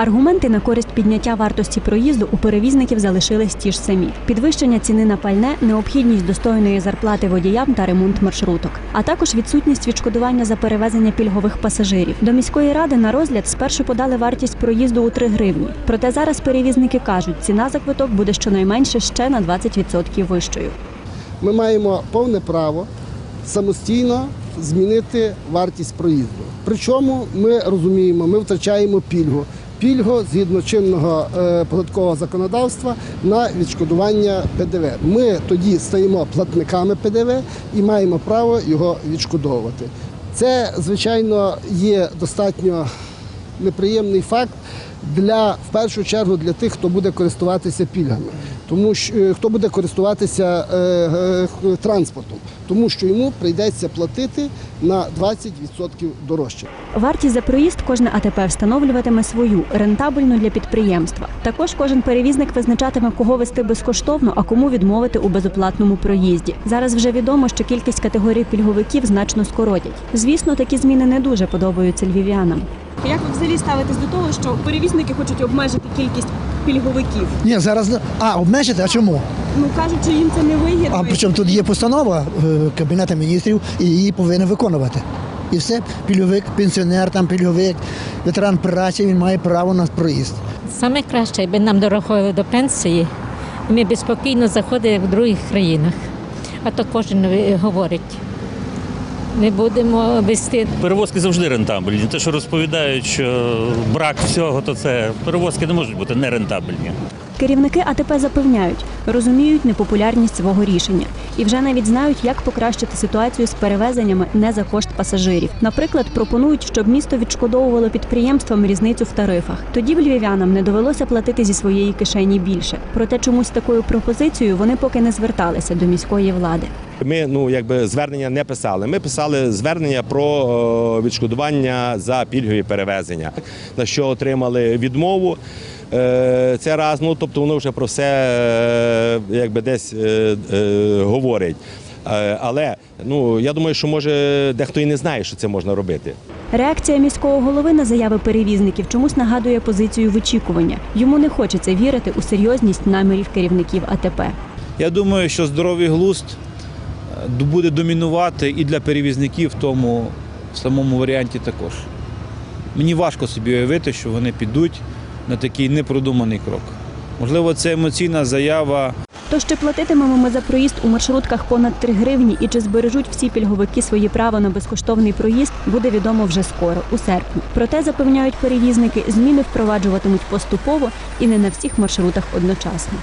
Аргументи на користь підняття вартості проїзду у перевізників залишились ті ж самі: підвищення ціни на пальне, необхідність достойної зарплати водіям та ремонт маршруток, а також відсутність відшкодування за перевезення пільгових пасажирів. До міської ради на розгляд спершу подали вартість проїзду у 3 гривні. Проте зараз перевізники кажуть, ціна за квиток буде щонайменше ще на 20% вищою. ми маємо повне право самостійно змінити вартість проїзду. Причому ми розуміємо, ми втрачаємо пільгу. Пільгу згідно чинного е, податкового законодавства на відшкодування ПДВ. Ми тоді стаємо платниками ПДВ і маємо право його відшкодовувати. Це, звичайно, є достатньо неприємний факт для в першу чергу для тих, хто буде користуватися пільгами, тому що е, хто буде користуватися е, е, транспортом, тому що йому прийдеться платити на 20% дорожче. Вартість за проїзд кожне АТП встановлюватиме свою рентабельну для підприємства. Також кожен перевізник визначатиме, кого вести безкоштовно, а кому відмовити у безоплатному проїзді. Зараз вже відомо, що кількість категорій пільговиків значно скоротять. Звісно, такі зміни не дуже подобаються львів'янам. Як ви взагалі ставитесь до того, що перевізники хочуть обмежити кількість пільговиків? Ні, зараз а обмежити, а чому? Ну кажуть, що їм це не вигідно. А причому тут є постанова е, Кабінету міністрів і її повинні виконувати. І все, пільговик, пенсіонер, там пільговик, ветеран праці, він має право на проїзд. Саме краще, якби нам дорахували до пенсії, і ми б спокійно заходили в других країнах. А то кожен е, говорить. Ми будемо вести Перевозки завжди рентабельні. Те, що розповідають, що брак всього, то це перевозки не можуть бути нерентабельні. Керівники АТП запевняють, розуміють непопулярність свого рішення і вже навіть знають, як покращити ситуацію з перевезеннями не за кошт пасажирів. Наприклад, пропонують, щоб місто відшкодовувало підприємствам різницю в тарифах. Тоді б львів'янам не довелося платити зі своєї кишені більше. Проте чомусь такою пропозицією вони поки не зверталися до міської влади. Ми ну якби звернення не писали. Ми писали звернення про е, відшкодування за пільгові перевезення, на що отримали відмову. Е, Це раз, ну тобто воно вже про все е, якби десь говорить. Але ну я думаю, що може дехто і не знає, що це можна робити. Реакція міського голови на заяви перевізників чомусь нагадує позицію вичікування. Йому не хочеться вірити у серйозність намірів керівників АТП. Я думаю, що здоровий глузд буде домінувати і для перевізників в тому самому варіанті також. Мені важко собі уявити, що вони підуть на такий непродуманий крок. Можливо, це емоційна заява Тож чи платитимемо ми за проїзд у маршрутках понад 3 гривні і чи збережуть всі пільговики свої право на безкоштовний проїзд, буде відомо вже скоро, у серпні. Проте запевняють перевізники, зміни впроваджуватимуть поступово і не на всіх маршрутах одночасно.